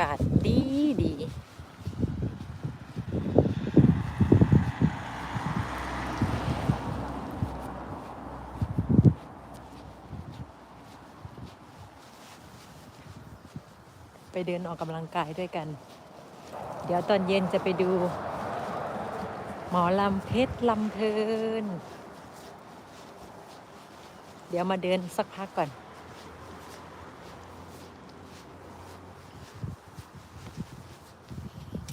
ากาศดีดีไปเดินออกกำลังกายด้วยกัน เดี๋ยวตอนเย็นจะไปดู หมอลำเพชรลำเพลิน เดี๋ยวมาเดินสักพักก่อน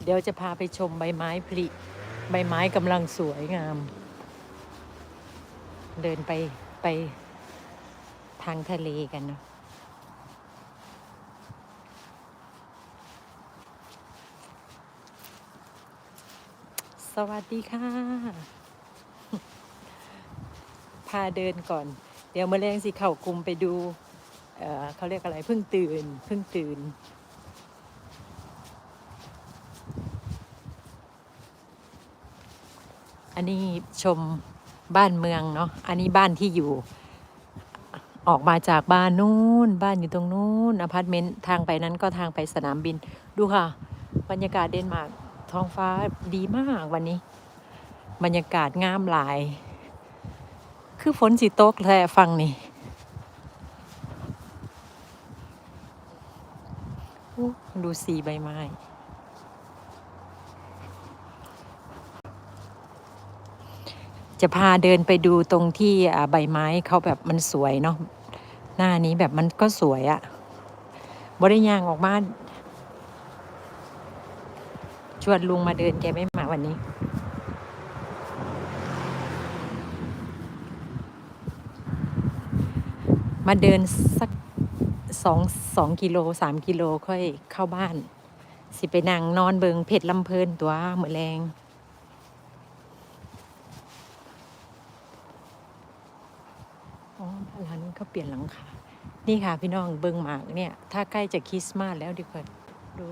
เดี๋ยวจะพาไปชมใบไม้ผลิ ใบไม้กำลังสวยงาม เดินไปไปทางทะเลกันเนาะสวัสดีค่ะ พาเดินก่อน เดี๋ยวมาแรงสิเข่ากลุ่มไปดูเเขาเรียกอะไรเพิ่งตื่นเพิ่งตื่น อันนี้ชมบ้านเมืองเนาะ อันนี้บ้านที่อยู่ ออกมาจากบ้านนู้น บ้านอยู่ตรงนู้นอพาร์ตเมนต์ทางไปนั้นก็ทางไปสนามบิน ดูค่ะ บรรยากาศเดนมาร์กท้องฟ้าดีมากวันนี้ บรรยากาศงามหลาย คือฝนสีตกแท้ฟังนี่ดูสีใบไม้ จะพาเดินไปดูตรงที่ใบไม้เขาแบบมันสวยเนาะหน้านี้แบบมันก็สวยอะบริยางออกมาชวนลุงมาเดินแกไม่มาวันนี้ มาเดินสักสองสองกิโลสามกิโลค่อยเข้าบ้าน สิไปนั่งนอนเบิงเพชรลำเพลินตัวเหมือแรง อ๋อบ้านหลังนี้ เขาเปลี่ยนหลังคา นี่ค่ะพี่น้องเบิงหมากเนี่ย ถ้าใกล้จะคริสต์มาสแล้วดีกว่าดู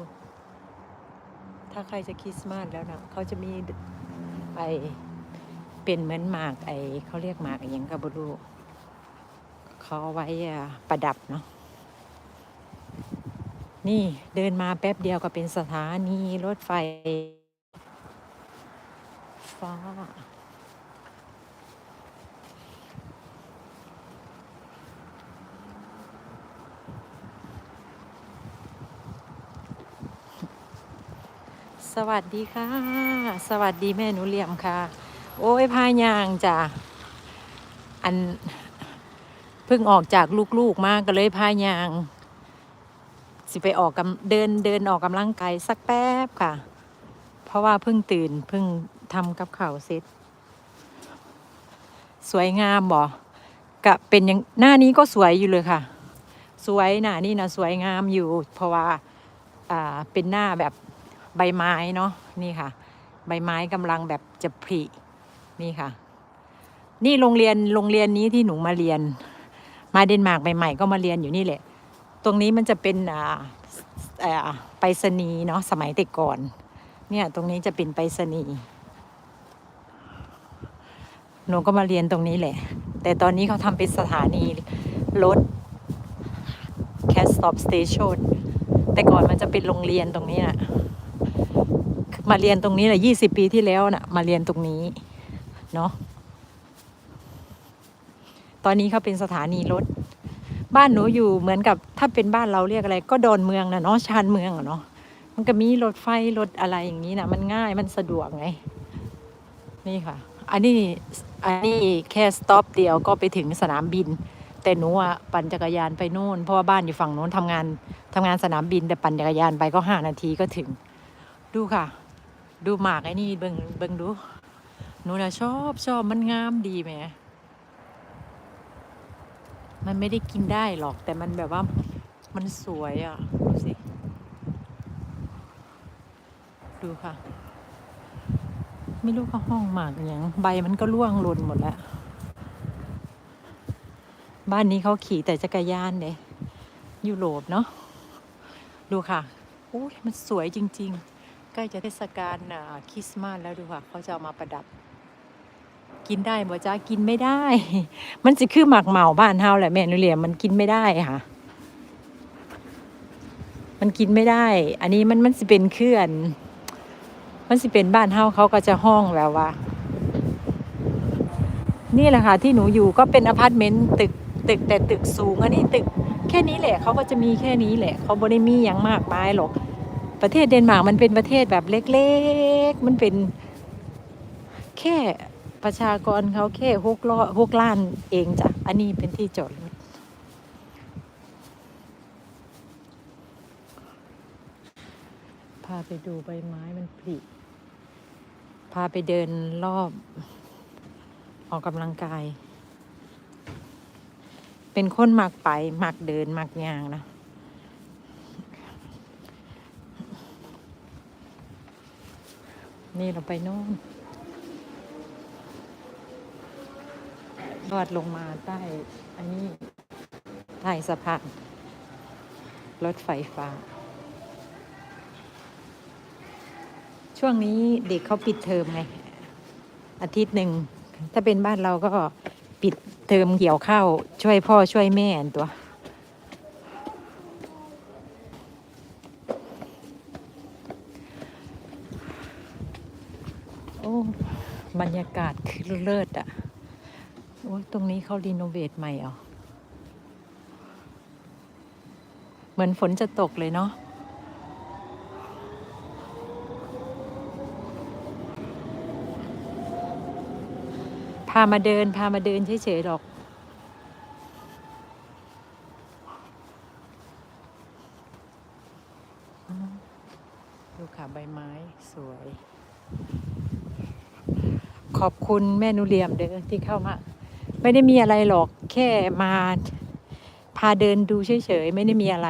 ถ้าใกล้จะคริสต์มาสแล้วนะเขาจะมีไอเป็นเหมือนหมากไอเขาเรียกหมากอย่างกับบรูเขาเอาไว้อะประดับเนาะนี่เดินมาแป๊บเดียวก็เป็นสถานีรถไฟ ฟ้า สวัสดีค่ะ สวัสดีแม่หนูเหลี่ยมค่ะ โอ้ยพายางจ้ะอันเพิ่งออกจากลูกๆมากก็เลยพายาง สิไปออกกำเดินเดินออกกำลังกายสักแป๊บค่ะ เพราะว่าเพิ่งตื่นเพิ่งทำกับข่าวเสร็จ สวยงามบ่กะเป็นอย่างหน้านี้ก็สวยอยู่เลยค่ะ สวยหน้านี่นะสวยงามอยู่ เพราะว่าอ่าเป็นหน้าแบบ ใบไม้เนาะนี่ค่ะ ใบไม้กำลังแบบจะผลินี่ค่ะ นี่โรงเรียนโรงเรียนนี้ที่หนูมาเรียน มาเดนมาร์กใหม่ๆก็มาเรียนอยู่นี่แหละ ตรงนี้มันจะเป็นอ่าไปรษณีย์เนาะสมัยแต่ก่อน เนี่ยตรงนี้จะเป็นไปรษณีย์หนูก็มาเรียนตรงนี้แหละ แต่ตอนนี้เขาทำเป็นสถานีรถ cat stop station แต่ก่อนมันจะเป็นโรงเรียนตรงนี้นะ มาเรียนตรงนี้แหละยี่สิบปีที่แล้วนะ่ะ มาเรียนตรงนี้ เนาะตอนนี้เขาเป็นสถานีรถ บ้านหนูอยู่เหมือนกับถ้าเป็นบ้านเราเรียกอะไร ก็ดอนเมืองนะเนาะชานเมืองอะเนาะมันก็มีรถไฟรถอะไรอย่างนี้นะมันง่ายมันสะดวกไง นี่ค่ะ อันนี้อันนี้แค่สต็อปเดียวก็ไปถึงสนามบิน แต่หนูอะปั่นจักรยานไปนู่น เพราะว่าบ้านอยู่ฝั่งโน้นทำงานทำงานสนามบิน แต่ปั่นจักรยานไปก็ห้านาทีก็ถึง ดูค่ะ ดูหมากไอ้นี่เบิงเบิงดูหนูนะชอบชอบมันงามดีแหมมันไม่ได้กินได้หรอก แต่มันแบบว่ามันสวยอะ ดูสิ ดูค่ะ ไม่รู้เขาห้องหมากอย่างใบมันก็ร่วงหล่นหมดแล้ว บ้านนี้เขาขี่แต่จักรยานเลยยุโรปเนาะดูค่ะอู้ยมันสวยจริง ๆ ใกล้จะเทศกาลคริสต์มาสแล้วดูค่ะเขาจะเอามาประดับ กินได้บ่จ้ากินไม่ได้ มันจะคือหมากเหมาบ้านเฮาแหละแม่นุเรียมมันกินไม่ได้ค่ะ มันกินไม่ได้ อันนี้มันมันสิเป็นเคลื่อน มันสิเป็นบ้านเฮาเขาก็จะห้องแบบว่านี่แหละค่ะที่หนูอยู่ก็เป็นอพาร์ตเมนต์ตึกตึกแต่ตึกสูงอันนี้ตึกแค่นี้แหละเขาก็จะมีแค่นี้แหละเขาบ่ได้มีอย่างมากมายหรอก ประเทศเดนมาร์กมันเป็นประเทศแบบเล็กๆ มันเป็นแค่ประชากรเขาแค่หกล้อหกล้านเองจ้ะ อันนี้เป็นที่จอดรถพาไปดูใบไม้มันผลิพาไปเดินรอบ ออกกำลังกาย เป็นคนมักไป มักเดิน มักยางนะ นี่เราไปโน่นลอดลงมาใต้อันนี้ใต้สะพานรถไฟฟ้า ช่วงนี้เด็กเขาปิดเทอมไง อาทิตย์หนึ่ง ถ้าเป็นบ้านเราก็ปิดเทอมเกี่ยวข้าวช่วยพ่อช่วยแม่อันตัว โอ้ บรรยากาศคือ เลิศอะโอ้ยตรงนี้เขารีโนเวทใหม่เหรอเหมือนฝนจะตกเลยเนาะพามาเดินพามาเดินเฉยๆหรอกดูค่ะใบไม้สวย ขอบคุณแม่นุเรียมเด้อที่เข้ามา ไม่ได้มีอะไรหรอกแค่มาพาเดินดูเฉยๆไม่ได้มีอะไร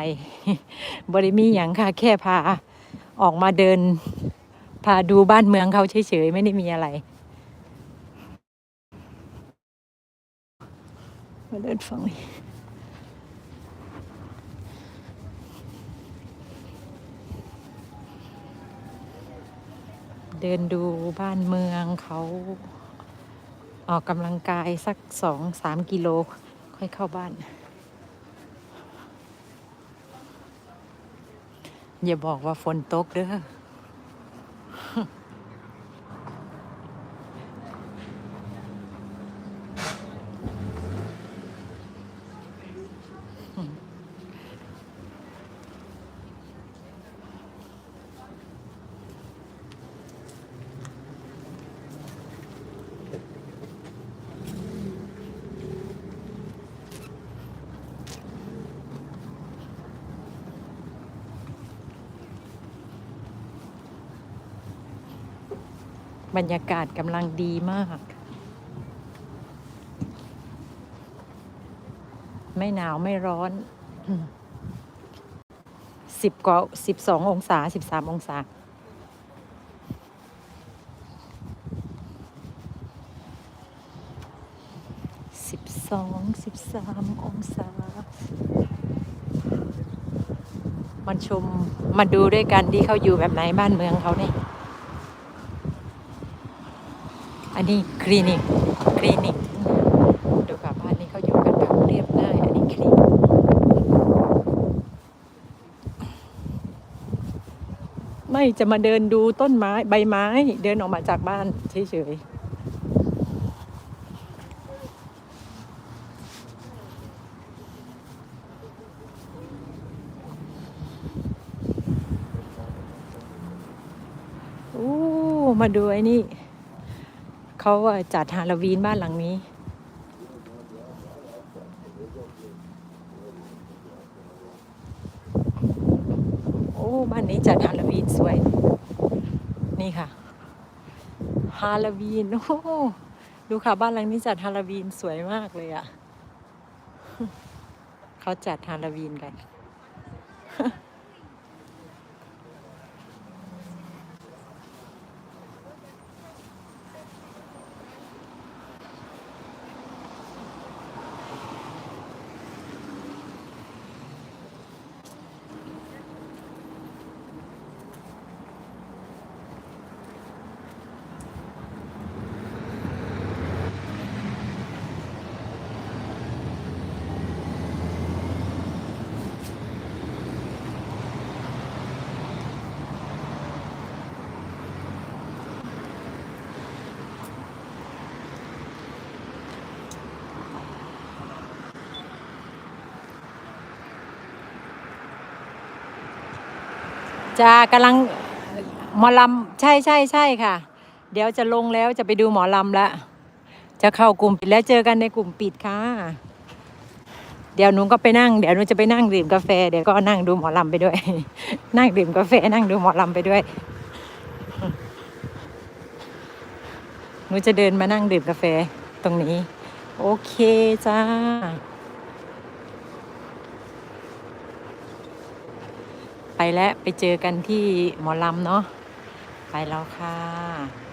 บริมีอย่างค่ะ แค่พาออกมาเดิน พาดูบ้านเมืองเขาเฉยๆไม่ได้มีอะไรมาเดินฝั่งนี้ เดินดูบ้านเมืองเขาออกกำลังกายสักสองสามกิโล ค่อยเข้าบ้าน อย่าบอกว่าฝนตกเด้อ บรรยากาศกำลังดีมาก ไม่หนาวไม่ร้อนสิบกว่าสิบสององศาสิบสามองศา สิบสองสิบสามองศา มันชมมาดูด้วยกันที่เขาอยู่แบบไหนบ้านเมืองเขาเนี่ย อั นนี้คลินิก คลินิก ดูค่ะบ้านนี้เขาอยู่กันแบบเรียบง่าย อันนี้คลินิก ไม่จะมาเดินดูต้นไม้ใบไม้ เดินออกมาจากบ้านเฉยๆโอ้มาดูไอ้นี่ เขาจัดฮาโลวีนบ้านหลังนี้ โอ้บ้านนี้จัดฮาโลวีนสวย นี่ค่ะฮาโลวีนโอ้ดูค่ะบ้านหลังนี้จัดฮาโลวีนสวยมากเลยอะ่ะเขาจัดฮาโลวีนกัน จะกำลังหมอลำใช่ใช่ใช่ค่ะ เดี๋ยวจะลงแล้วจะไปดูหมอลำแล้วจะเข้ากลุ่มปิดแล้วเจอกันในกลุ่มปิดค่ะ เดี๋ยวหนูก็ไปนั่ง เดี๋ยวหนูจะไปนั่งดื่มกาแฟ เดี๋ยวก็นั่งดูหมอลำไปด้วย นั่งดื่มกาแฟนั่งดูหมอลำไปด้วย หนูจะเดินมานั่งดื่มกาแฟตรงนี้ โอเคจ้า ไปแล้วไปเจอกันที่หมอลำเนาะไปแล้วค่ะ